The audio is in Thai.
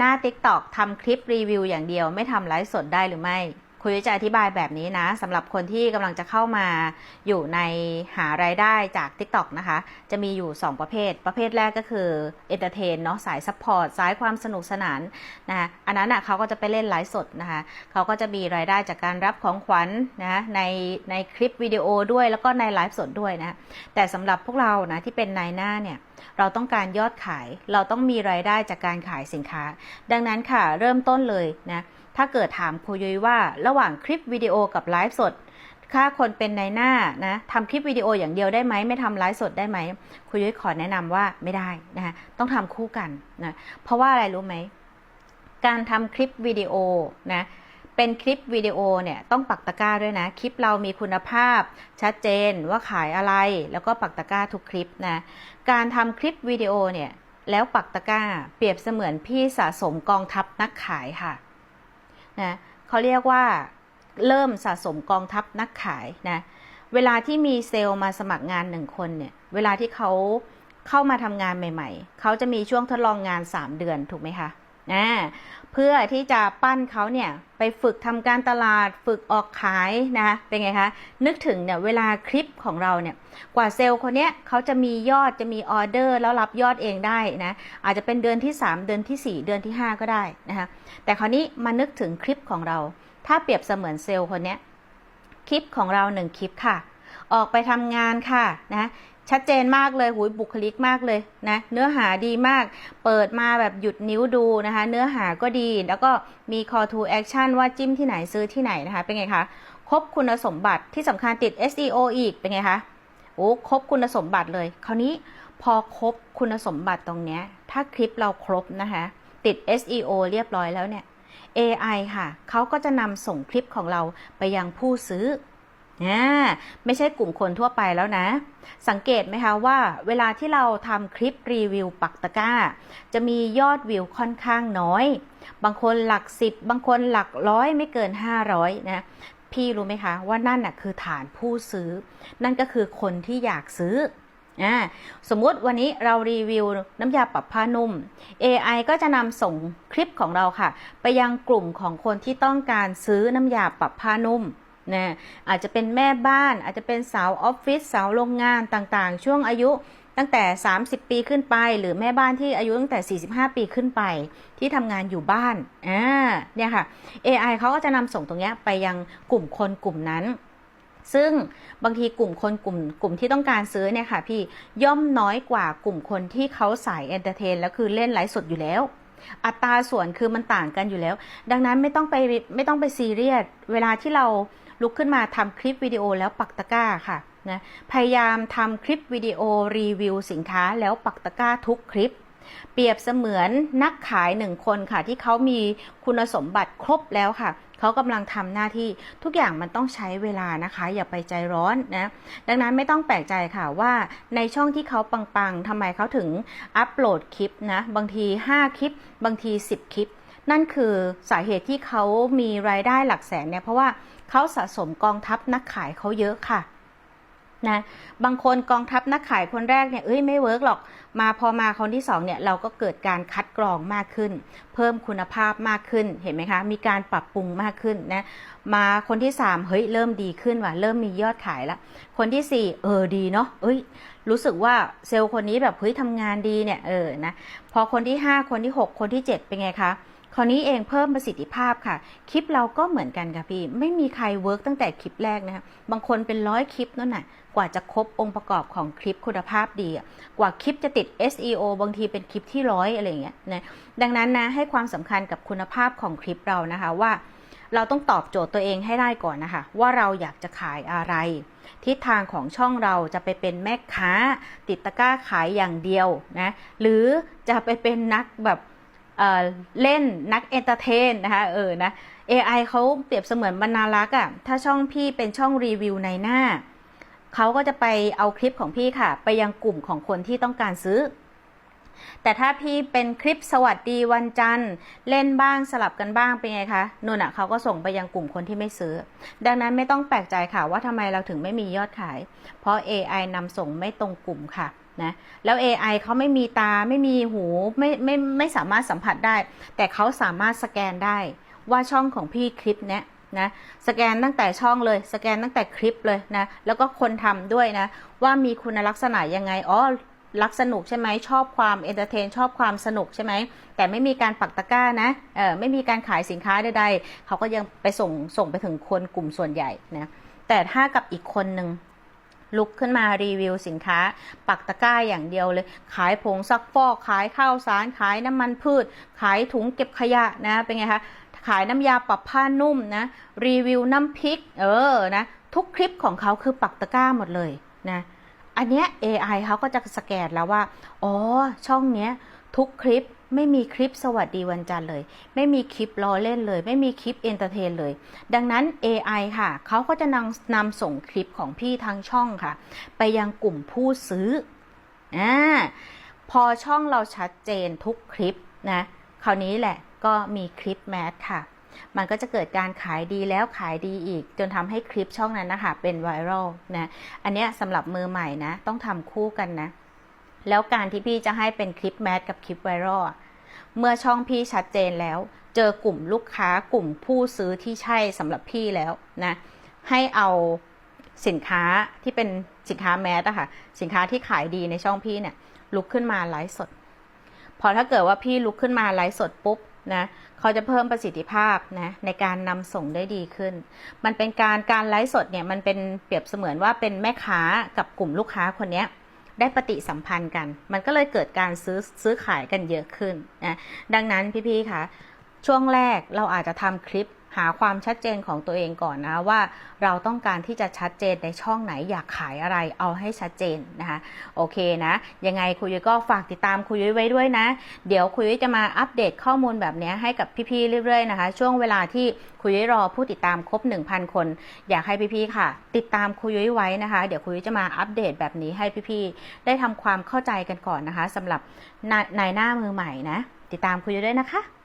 หน้า TikTok ทำคลิปรีวิวอย่างเดียวไม่ทำไลฟ์สดได้หรือไม่ คุยจะอธิบายแบบนี้นะสำหรับคนที่กำลังจะเข้ามาอยู่ในหารายได้จาก TikTok นะคะ จะมีอยู่ 2 ประเภท ประเภทแรกก็คือเอนเตอร์เทนเนาะสายซัพพอร์ตสายความสนุกสนานนะคะอันนั้นอะเขาก็จะไปเล่นไลฟ์สดนะคะเขาก็จะมีรายได้จากการรับของขวัญนะในในคลิปวิดีโอด้วยแล้วก็ในไลฟ์สดด้วยนะแต่สำหรับพวกเรานะที่เป็นนายหน้าเนี่ยเราต้องการยอดขาย เราต้องมีรายได้จากการขายสินค้า ดังนั้นค่ะเริ่มต้นเลยนะ ถ้าเกิดถามครูยุ้ยว่า ระหว่างคลิปวิดีโอกับไลฟ์สดถ้าคนเป็นในหน้านะทำคลิปวิดีโออย่างเดียวได้ไหมไม่ทำไลฟ์สดได้ไหมครูยุ้ยขอแนะนำว่าไม่ได้นะคะต้องทำคู่กันนะเพราะว่าอะไรรู้ไหมการทำคลิปวิดีโอนะเป็นคลิปวิดีโอเนี่ยต้องปักตะกร้าด้วยนะ คลิปเรามีคุณภาพชัดเจนว่าขายอะไร แล้วก็ปักตะกร้าทุกคลิปนะการทำคลิปวิดีโอเนี่ยแล้วปักตะกร้าเปรียบเสมือนพี่สะสมกองทัพนักขายค่ะ นะเขาเรียกว่าเริ่มสะสมกองทัพนักขายนะเวลาที่มีเซลล์มาสมัครงานหนึ่งคนเนี่ยเวลาที่เขาเข้ามาทำงานใหม่ ๆ เขาจะมีช่วงทดลองงาน 3 เดือนถูกไหมคะนะ พื่อที่จะปั้นเขาเนี่ยไปฝึกทำการตลาดฝึกออกขายนะเป็นไงคะนึกถึงเนี่ยเวลาคลิปของเราเนี่ยกว่าเซลล์คนเนี้ยเขาจะมียอดจะมีออเดอร์ แล้วรับยอดเองได้นะอาจจะเป็นเดือนที่ 3 เดือนที่ 4 เดือนที่ 5 ก็ได้นะคะแต่คราวนี้มานึกถึงคลิปของเรา ถ้าเปรียบเสมือนเซลล์คนเนี้ยคลิปของเราหนึ่งคลิปค่ะ ออกไปทำงานค่ะนะชัดเจนมากเลยหุยบุคลิกมากเลยนะเนื้อหาดีมาก เปิดมาแบบหยุดนิ้วดูนะคะ เนื้อหาก็ดีแล้วก็มี call to action ว่าจิ้มที่ไหนซื้อที่ไหนนะคะ เป็นไงคะครบคุณสมบัติที่สำคัญติด SEO อีกเป็นไงคะโอ้ครบคุณสมบัติเลย คราวนี้พอครบคุณสมบัติตรงเนี้ยถ้าคลิปเราครบนะคะ ติด SEO เรียบร้อยแล้วเนี่ย AI ค่ะเขาก็จะนำส่งคลิปของเราไปยังผู้ซื้อ นะไม่ใช่กลุ่มคนทั่วไปแล้วนะ สังเกตไหมคะว่าเวลาที่เราทำคลิปรีวิวปักตะก้า จะมียอดวิวค่อนข้างน้อย บางคนหลักสิบบางคนหลักร้อยไม่เกิน 500 นะ พี่รู้ไหมคะ ว่านั่นน่ะคือฐานผู้ซื้อ นั่นก็คือคนที่อยากซื้ออ่าสมมุติวันนี้เรารีวิวน้ำยาปรับผ้านุ่ม AI ก็จะนำส่งคลิปของเราค่ะ ไปยังกลุ่มของคนที่ต้องการซื้อน้ำยาปรับผ้านุ่ม นะอาจจะเป็นแม่บ้าน อาจจะเป็นสาวออฟฟิศสาวโรงงานต่างๆ ช่วงอายุตั้งแต่ 30 ปีขึ้นไป หรือแม่บ้านที่อายุตั้งแต่ 45 ปีขึ้นไป ที่ทำงานอยู่บ้านอ่าเนี่ยค่ะ AI เขาก็จะนำส่งตรงนี้ไปยังกลุ่มคนกลุ่มนั้น ซึ่งบางทีกลุ่มคนกลุ่มกลุ่มที่ต้องการซื้อเนี่ยค่ะพี่ย่อมน้อยกว่ากลุ่มคนที่เขาสายเอนเตอร์เทนแล้วคือเล่นไลฟ์สดอยู่แล้วอัตราส่วนคือมันต่างกันอยู่แล้ว ดังนั้นไม่ต้องไปไม่ต้องไปซีเรียส เวลาที่เรา ลุกขึ้นมาทำคลิปวิดีโอแล้วปักตะกร้าค่ะนะพยายามทำคลิปวิดีโอรีวิวสินค้าแล้วปักตะกร้าทุกคลิป เปรียบเสมือนนักขายหนึ่งคนค่ะ ที่เขามีคุณสมบัติครบแล้วค่ะเขากำลังทำหน้าที่ทุกอย่างมันต้องใช้เวลานะคะ อย่าไปใจร้อนนะดังนั้นไม่ต้องแปลกใจค่ะว่าในช่องที่เขาปังๆทำไมเขาถึงอัปโหลดคลิปนะบางที 5 คลิป บางที 10 คลิป นั่นคือสาเหตุที่เขามีรายได้หลักแสนเนี่ยเพราะว่า เขาสะสมกองทัพนักขายเขาเยอะค่ะนะบางคนกองทัพนักขายคนแรกเนี่ยเอ้ยไม่เวิร์กหรอกมาพอมาคนที่สองเนี่ยเราก็เกิดการคัดกรองมากขึ้น เพิ่มคุณภาพมากขึ้นเห็นไหมคะ มีการปรับปรุงมากขึ้นนะมาคนที่สามเฮ้ยเริ่มดีขึ้นว่ะเริ่มมียอดขายแล้วคนที่สี่เออดีเนาะเอ้ยรู้สึกว่าเซลล์คนนี้แบบเฮ้ยทำงานดีเนี่ยเออนะพอคนที่ห้าคนที่หกคนที่เจ็ดเป็นไงคะ คราวนี้เองเพิ่มประสิทธิภาพค่ะ คลิปเราก็เหมือนกันค่ะพี่ ไม่มีใครเวิร์กตั้งแต่คลิปแรกนะคะ บางคนเป็นร้อยคลิปนั่นน่ะ กว่าจะครบองค์ประกอบของคลิปคุณภาพดี กว่าคลิปจะติด SEO บางทีเป็นคลิปที่ร้อยอะไรเงี้ยนะ ดังนั้นนะให้ความสำคัญกับคุณภาพของคลิปเรานะคะว่าเราต้องตอบโจทย์ตัวเองให้ได้ก่อนนะคะ ว่าเราอยากจะขายอะไร ทิศทางของช่องเราจะไปเป็นแม่ค้า ติดตะกร้าขายอย่างเดียวนะ หรือจะไปเป็นนักแบบ เล่นนักเอนเตอร์เทนนะคะเออนะ AI เขาเปรียบเสมือนบรรณารักษ์อะถ้าช่องพี่เป็นช่องรีวิวในหน้า เขาก็จะไปเอาคลิปของพี่ค่ะ ไปยังกลุ่มของคนที่ต้องการซื้อ แต่ถ้าพี่เป็นคลิปสวัสดีวันจันทร์ เล่นบ้างสลับกันบ้างเป็นไงคะนุ่นอะเขาก็ส่งไปยังกลุ่มคนที่ไม่ซื้อ ดังนั้นไม่ต้องแปลกใจค่ะว่าทำไมเราถึงไม่มียอดขาย เพราะ AI นำส่งไม่ตรงกลุ่มค่ะ นะแล้ว AI เขาไม่มีตาไม่มีหูไม่ไม่ไม่สามารถสัมผัสได้ แต่เขาสามารถสแกนได้ว่าช่องของพี่คลิปเนี้ยนะสแกนตั้งแต่ช่องเลย สแกนตั้งแต่คลิปเลยนะแล้วก็คนทำด้วยนะ ว่ามีคุณลักษณะยังไงอ๋อรักสนุกใช่ไหมชอบความเอนเตอร์เทนชอบความสนุกใช่ไหมแต่ไม่มีการปักตะกร้านะเออไม่มีการขายสินค้าใดๆเขาก็ยังไปส่งส่งไปถึงคนกลุ่มส่วนใหญ่นะแต่ถ้ากับอีกคนหนึ่ง ลุกขึ้นมารีวิวสินค้า ปักตะกร้าอย่างเดียวเลย ขายผงซักฟอก ขายข้าวสาร ขายน้ำมันพืช ขายถุงเก็บขยะนะเป็นไงคะขายน้ำยาปรับผ้านุ่มนะรีวิวน้ำพริก เออนะทุกคลิปของเขาคือปักตะกร้าหมดเลยนะอันเนี้ย AI เขาก็จะสแกนแล้วว่า อ๋อ ช่องเนี้ย ทุกคลิปไม่มีคลิปสวัสดีวันจันทร์เลย ไม่มีคลิปล้อเล่นเลย ไม่มีคลิปเอนเตอร์เทนเลย ดังนั้น AI ค่ะ เขาก็จะนำนำส่งคลิปของพี่ทางช่องค่ะ ไปยังกลุ่มผู้ซื้ออ่าพอช่องเราชัดเจนทุกคลิปนะคราวนี้แหละก็มีคลิปแมสค่ะ มันก็จะเกิดการขายดีแล้วขายดีอีก จนทำให้คลิปช่องนั้นนะคะเป็นไวรัลนะ อันเนี้ยสำหรับมือใหม่นะ ต้องทำคู่กันนะ แล้วการที่พี่จะให้เป็นคลิปแมสกับคลิปไวรัลเมื่อช่องพี่ชัดเจนแล้ว เจอกลุ่มลูกค้ากลุ่มผู้ซื้อที่ใช่สำหรับพี่แล้วนะ ให้เอาสินค้าที่เป็นสินค้าแมสอะค่ะ สินค้าที่ขายดีในช่องพี่เนี่ย ลุกขึ้นมาไลฟ์สด พอถ้าเกิดว่าพี่ลุกขึ้นมาไลฟ์สดปุ๊บนะเขาจะเพิ่มประสิทธิภาพนะในการนำส่งได้ดีขึ้น มันเป็นการการไลฟ์สดเนี่ยมันเป็นเปรียบเสมือนว่าเป็นแม่ค้ากับกลุ่มลูกค้าคนเนี้ย ได้ปฏิสัมพันธ์กัน มันก็เลยเกิดการซื้อซื้อขายกันเยอะขึ้นนะดังนั้นพี่ๆคะช่วงแรกเราอาจจะทำคลิป หาความชัดเจนของตัวเองก่อนนะว่าเราต้องการที่จะชัดเจนในช่องไหนอยากขายอะไรเอาให้ชัดเจนนะคะโอเคนะ ยังไงคุยยุ้ยก็ฝากติดตามคุยยุ้ยไว้ด้วยนะ เดี๋ยวคุยยุ้ยจะมาอัปเดตข้อมูลแบบนี้ให้กับพี่ๆเรื่อยๆนะคะ ช่วงเวลาที่คุยยุ้ยรอผู้ติดตามครบ 1,000 คน อยากให้พี่ๆค่ะ ติดตามคุยยุ้ยไว้นะคะ เดี๋ยวคุยยุ้ยจะมาอัปเดตแบบนี้ให้พี่ๆได้ทำความเข้าใจกันก่อนนะคะสำหรับนายนายหน้ามือใหม่นะ ติดตามคุยยุ้ยด้วยนะคะ